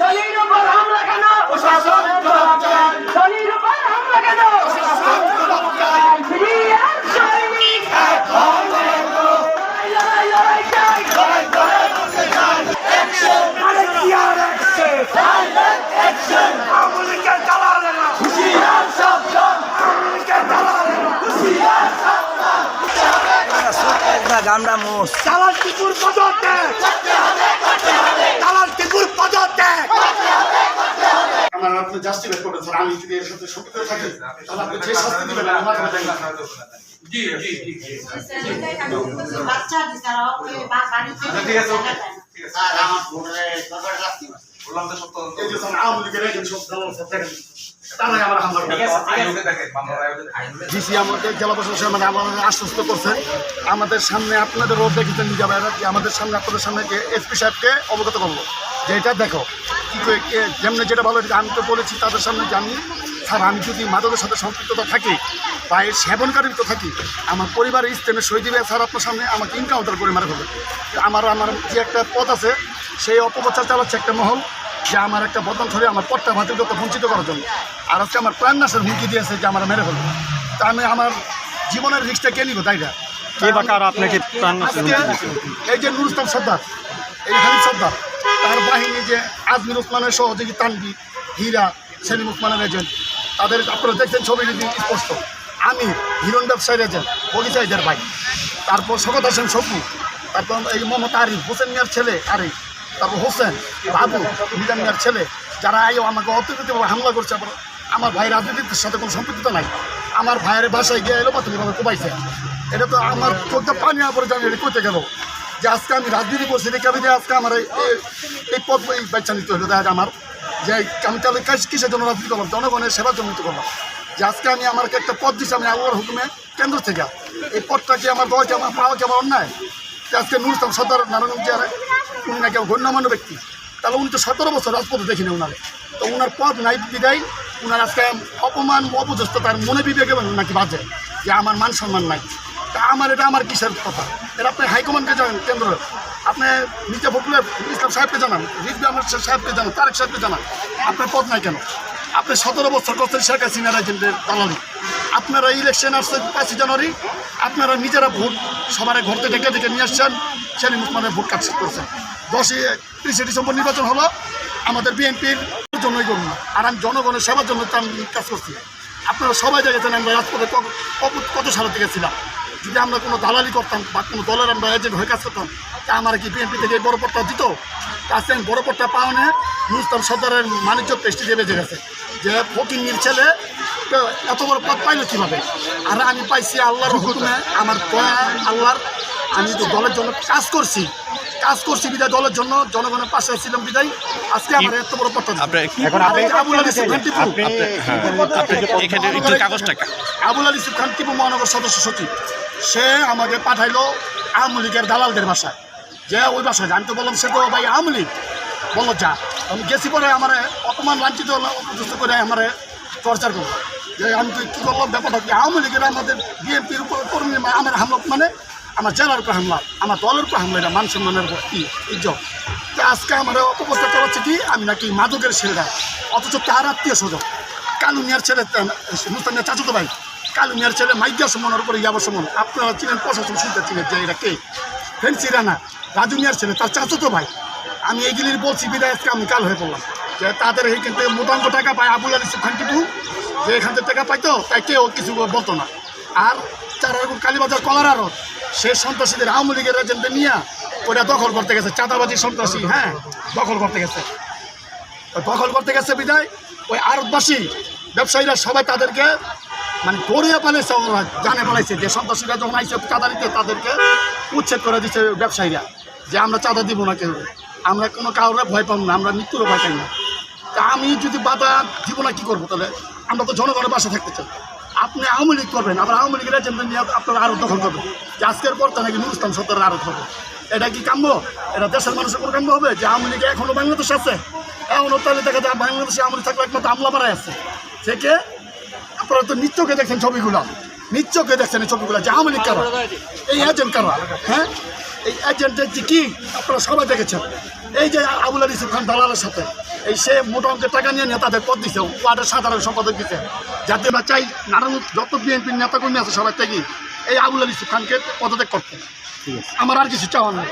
দলির উপর হামলা কেন দলির উপর হামলা কেন সিরিয়ার সৈনিক লড়াই, লড়াই, লড়াই চাই। আরে কি আর action? আমলিকের দালালেরা। আমলিকের দালালেরা। গামড়া মোষ দালাল টিপুর পদত্যাগ। দালাল টিপুর পদত্যাগ। আমার আপনি জাস্টিফাই করবেন স্যার আমি যদি এর সাথে সম্পৃক্ত থাকি তাহলে আপনি যে শাস্তি দিবেন আমি মাথা ব্যথা করব। বাচ্চা দিতারা বাড়িতে এই যে স্যার আওয়ামী লীগের একজন সব দালাল স্যার দেখেন। তারাই আমার হামলা করে ডিসি আমাদের জেলা প্রশাসন মানে আমাদের আশ্বস্ত করছে। আমাদের সামনে আপনাদের রোড দেখেছেন নিজা ভাইরা যে আমাদের সামনে আপনাদের সামনে যে এসপি সাহেবকে অবগত করব। যে এটা দেখো কি যেমনি যেটা ভালো আমি তো বলেছি তাদের সামনে জানি স্যার আমি যদি মাদকের সাথে সম্পৃক্ততা থাকি বা এর সেবনকারী তো থাকি আমার পরিবারের ইস্তেমে সই দিবে স্যার আপনার সামনে আমাকে ইনকাউন্টার করে মারা ফেলবে। আমার আমার যে একটা পথ আছে সেই অপপ্রচার চালাচ্ছে একটা মহল যে আমার একটা বদনাম ধরে আমার পট্টা ভাতির বঞ্চিত করার জন্য। আর হচ্ছে আমার প্রাণ নাশের হুমকি দিয়েছে যে আমার মেরে ফেলবে। তা আমি আমার জীবনের রিক্সটা কে নিব তাই না? কে বা কারা আপনাকে প্রাণ? এই যে নুর ইসলাম সর্দার এই হানিফ সর্দার তার বাহিনী যে আজমির ওসমানের সহযোগী তানবি হীরা সেলিম ওসমানের এজেন্ট তাদের আপনারা দেখছেন ছবি যদি স্পষ্ট। আমি হিরণ ব্যবসায়ীর এজেন্ট বগিচাইদের ভাই। তারপর শকত হোসেন সপু তারপর এই মোহাম্মদ আরিফ হোসেন মিয়ার ছেলে আরিফ তারপর হোসেন বাবু মিজান মিয়ার ছেলে যারা আমাকে অতর্কিতভাবে হামলা করছে আবার আমার ভাই রাজনীতির সাথে কোনো সম্পৃক্ত নাই। আমার ভাইয়ের বাসায় গিয়ে এলো প্রাথমিকভাবে কোবাইছে এটা তো আমার চোখটা পানি পরে আমি এটা করতে গেল। যে আজকে আমি রাজনীতি করছি দেখে আমি আজকে আমার এই- পদ বাচ্চা নিতে হলো, দেখা আমার। যে আমি তাহলে কিসের জন্য রাজনীতি করলাম? জনগণের সেবার জন্য করলাম। যে আজকে আমি আমাকে একটা পদ দিচ্ছি আমি আবহাওয়ার হুকুমে কেন্দ্র থেকে। এই পদটা কি আমার দেওয়া কি আমার পাওয়া কি আমার অন্যায়? যে আজকে নুর ইসলাম সর্দার নারায়ণগঞ্জ জেলায় উনি নাকি গণ্যমান্য ব্যক্তি। তাহলে উনি তো সতেরো বছর রাজপথে দেখিনি ওনারে তো ওনার পদ নাই বিদায় ওনার আজকে অপমান অপদস্থ তার মনে বিবেকে নাকি বাজে যে আমার মান সম্মান নাই। তা আমার এটা আমার কিসের কথা? এটা আপনি হাইকমান্ডকে জানান, কেন্দ্র। আপনি মির্জা ফখরুল ইসলাম সাহেবকে জানান, রিজবি আহমদ সাহেবকে জানান, তারেক সাহেবকে জানান। আপনার পদ নাই কেন? আপনি সতেরো বছর করছেন শেখ হাসিনার এজেন্টের দালালি। আপনারা ইলেকশন আসছে পাঁচই জানুয়ারি, আপনারা নিজেরা ভোট সবার ঘরতে ডেকে ডেকে নিয়ে আসছেন, সেলিম উসমানের ভোট কাটছে, করছেন। দশই ত্রিশে ডিসেম্বর নির্বাচন হলো, আমাদের বিএনপির জন্যই করুন না। আর আমি জনগণের সেবার জন্য আমি কাজ করছি। আপনারা সবাই দেখেছেন আমরা রাজপথে কত সালের থেকে ছিলাম। যদি আমরা কোনো দালালি করতাম বা কোনো দলের আমরা এজেন্ট হয়ে কাজ করতাম, তা আমার কি বিএনপি থেকে বড় পটটা দিত? আজকে আমি বড় পটটা পাওয়ানে নুরস্তান সদরের বাণিজ্য পেস্টিজে বেঁচে গেছে। যে ফকিন্নির ছেলে এত বড় পদ পাইলো কীভাবে? আর আমি পাইছি আল্লাহর হুকুমে, আমার দয়া, আল্লাহর, আমি তো দলের জন্য কাজ করছি কাজ করছি বিদায় দলের জন্য জনগণের পাশে ছিলাম বিদায়। আজকে আমার এত বড় যে আবুল আলী টিপু, হ্যাঁ, মহানগর সদস্য সচিব। সে আমাকে পাঠাইলো আওয়ামী লীগের দালালদের বাসায়। যে ওই বাসায় আমি তো বললাম সে তো ভাই আওয়ামী লীগ। বলল যা। আমি গেছি পরে আমার অপমান লাঞ্ছিত অপদস্থ করে আমার টর্চার করল। যে আমি তো কী করলাম ব্যাপারটা কি? আওয়ামী লীগের আমাদের বিএনপির উপর কর্মী আমার হামলা মানে আমার জেলার উপর হামলা, আমার দলের উপর হামলা, এটা মান সম্মানের কি? ইজ্জত তো আজকে আমার অপপ্রচার করাচ্ছে কি? আমি নাকি মাদকের ছেলেরা, অথচ তার আত্মীয় স্বজন। কালু মিয়ার ছেলে মুস্তান চাচতো ভাই কালু মিয়ার ছেলে মাইজা সুমনের উপরে ইয়াবা সুমন। আপনারা চিনেন, প্রশাসন শুনতে চিনেন যে এটা কে? ফেন্সি রানা রাজু মিয়ার ছেলে, তার চাচতো ভাই। আমি এইগুলির বলছি, বিদায় আজকে আমি কাল হয়ে পড়লাম। যে তাদের এইখান থেকে মোটামুটি টাকা পায় আবুল আলী টিপু যে এখান থেকে টাকা পাইতো, তাই কেউ কিছু বলতো না। আর চারারগুল কালীবাজার কলার আরত সে সন্ত্রাসীদের আওয়ামী লীগের এজেন্টে নিয়ে ওটা দখল করতে গেছে, চাঁদাবাজি সন্ত্রাসী হ্যাঁ দখল করতে গেছে। দখল করতে গেছে বিদায়, ওই আরতবাসী ব্যবসায়ীরা সবাই তাদেরকে মানে গড়িয়ে পালাইছে ওরা জানে পালাইছে যে সন্ত্রাসীরা যখন আইসে চাঁদা নিতে তাদেরকে উচ্ছেদ করে দিচ্ছে ব্যবসায়ীরা যে আমরা চাঁদা দিব না কেউ। আমরা কোনো কাউরে ভয় পাবো না, আমরা মৃত্যুরও ভয় পাই না। তা আমি যদি বাধা দিব না, কী করব তাহলে? আমরা তো জনগণের বাসা থাকতে চাই। আপনি আওয়ামী লীগ করবেন, আবার আওয়ামী লীগের এজেন্ডা নিয়ে আপনারা আরও দখল করবেন। যে আজকের পর তা নাকি নুর ইসলাম সত্তরের আরত হবে এটা কি কাম্য? এটা দেশের মানুষের কোনো কাম্য হবে? যে আওয়ামী লীগে এখনও বাংলাদেশ আছে? এখনও তাহলে দেখা যায় বাংলাদেশে আওয়ামী লীগ থাকলে একমাত্র আমলা পাড়ায় আছে। থেকে আপনারা তো নিত্যকে দেখছেন ছবিগুলো। নিশ্চয়কে দেখছেন এই ছবিগুলো। যে আওয়ামী লীগ কারা? এই এজেন্ট কারা? হ্যাঁ? এই এজেন্টের যে কি? আপনারা সবাই দেখেছেন। এই যে আবুল আলী খান দালালের সাথে এই সে মোটা অঙ্কের টাকা নিয়ে নেতাদের পদ দিচ্ছে ওয়ার্ডের সাধারণ সম্পাদক দিচ্ছে যাতে আমরা চাই নারায়ণ যত বিএনপির নেতাকর্মী আছে সবাই থেকে এই আবুল আলী খানকে পদত্যাগ করতে। আমার আর কিছু চাওয়ার নেই।